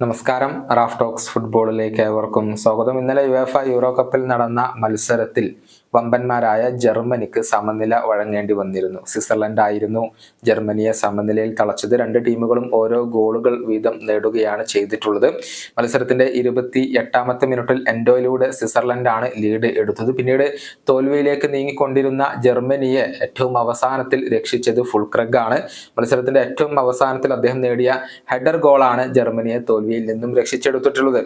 നമസ്കാരം. Raf talks ഫുട്ബോളിലേക്ക് ഏവർക്കും സ്വാഗതം. ഇന്നലെ യുഎഫ യൂറോ കപ്പിൽ നടന്ന മത്സരത്തിൽ വമ്പന്മാരായ ജർമ്മനിക്ക് സമനില വഴങ്ങേണ്ടി വന്നിരുന്നു. സ്വിറ്റ്സർലൻഡ് ആയിരുന്നു ജർമ്മനിയെ സമനിലയിൽ തളച്ചത്. രണ്ട് ടീമുകളും ഓരോ ഗോളുകൾ വീതം നേടുകയാണ് ചെയ്തിട്ടുള്ളത്. മത്സരത്തിന്റെ ഇരുപത്തി എട്ടാമത്തെ മിനിറ്റിൽ എൻഡോയിലൂടെ ആണ് ലീഡ് എടുത്തത്. പിന്നീട് തോൽവിയിലേക്ക് നീങ്ങിക്കൊണ്ടിരുന്ന ജർമ്മനിയെ ഏറ്റവും അവസാനത്തിൽ രക്ഷിച്ചത് ഫുൾക്രഗ് ആണ്. മത്സരത്തിന്റെ ഏറ്റവും അവസാനത്തിൽ അദ്ദേഹം നേടിയ ഹെഡർ ഗോളാണ് ജർമ്മനിയെ തോൽവിയിൽ നിന്നും രക്ഷിച്ചെടുത്തിട്ടുള്ളത്.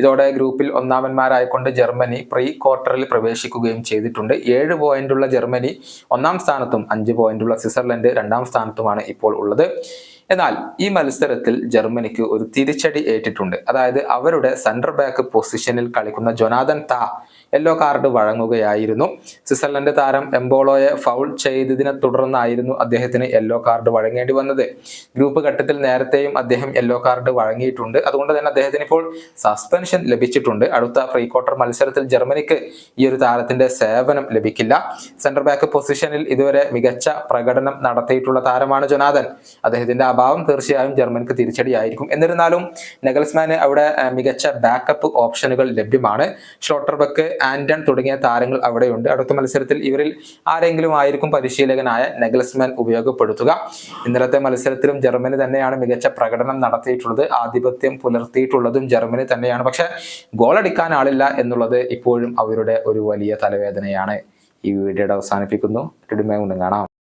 ഇതോടെ ഗ്രൂപ്പിൽ ഒന്നാമന്മാരായിക്കൊണ്ട് ജർമ്മനി പ്രീ ക്വാർട്ടറിൽ പ്രവേശിക്കുകയും ചെയ്തിട്ടുണ്ട്. ഏഴ് പോയിന്റുള്ള ജർമ്മനി ഒന്നാം സ്ഥാനത്തും അഞ്ച് പോയിന്റുള്ള സ്വിറ്റ്സർലൻഡ് രണ്ടാം സ്ഥാനത്തുമാണ് ഇപ്പോൾ ഉള്ളത്. എന്നാൽ ഈ മത്സരത്തിൽ ജർമ്മനിക്ക് ഒരു തിരിച്ചടി ഏറ്റിട്ടുണ്ട്. അതായത് അവരുടെ സെന്റർ ബാക്ക് പൊസിഷനിൽ കളിക്കുന്ന ജൊനാഥൻ താ യെല്ലോ കാർഡ് വഴങ്ങുകയായിരുന്നു. സ്വിറ്റ്സർലൻഡ് താരം എംബോളോയെ ഫൗൾ ചെയ്തതിനെ തുടർന്നായിരുന്നു അദ്ദേഹത്തിന് യെല്ലോ കാർഡ് വഴങ്ങേണ്ടി വന്നത്. ഗ്രൂപ്പ് ഘട്ടത്തിൽ നേരത്തെയും അദ്ദേഹം യെല്ലോ കാർഡ് വഴങ്ങിയിട്ടുണ്ട്. അതുകൊണ്ട് തന്നെ അദ്ദേഹത്തിന് ഇപ്പോൾ സസ്പെൻഷൻ ലഭിച്ചിട്ടുണ്ട്. അടുത്ത പ്രീ ക്വാർട്ടർ മത്സരത്തിൽ ജർമ്മനിക്ക് ഈ ഒരു താരത്തിന്റെ സേവനം ലഭിക്കില്ല. സെന്റർ ബാക്ക് പൊസിഷനിൽ ഇതുവരെ മികച്ച പ്രകടനം നടത്തിയിട്ടുള്ള താരമാണ് ജൊനാഥൻ. അദ്ദേഹത്തിന്റെ അഭാവം തീർച്ചയായും ജർമ്മനിക്ക് തിരിച്ചടിയായിരിക്കും. എന്നിരുന്നാലും നെഗൽസ്മാന് അവിടെ മികച്ച ബാക്കപ്പ് ഓപ്ഷനുകൾ ലഭ്യമാണ്. ഷോട്ടർബക്ക് ആൻഡൺ തുടങ്ങിയ താരങ്ങൾ അവിടെയുണ്ട്. അടുത്ത മത്സരത്തിൽ ഇവരിൽ ആരെങ്കിലും ആയിരിക്കും പരിശീലകനായ നെഗൽസ്മാൻ ഉപയോഗപ്പെടുത്തുക. ഇന്നലത്തെ മത്സരത്തിലും ജർമ്മനി തന്നെയാണ് മികച്ച പ്രകടനം നടത്തിയിട്ടുള്ളത്. ആധിപത്യം പുലർത്തിയിട്ടുള്ളതും ജർമ്മനി തന്നെയാണ്. പക്ഷെ ഗോളടിക്കാൻ ആളില്ല എന്നുള്ളത് ഇപ്പോഴും അവരുടെ ഒരു വലിയ തലവേദനയാണ്. ഈ വീഡിയോയുടെ അവസാനിപ്പിക്കുന്നു. കാണാം.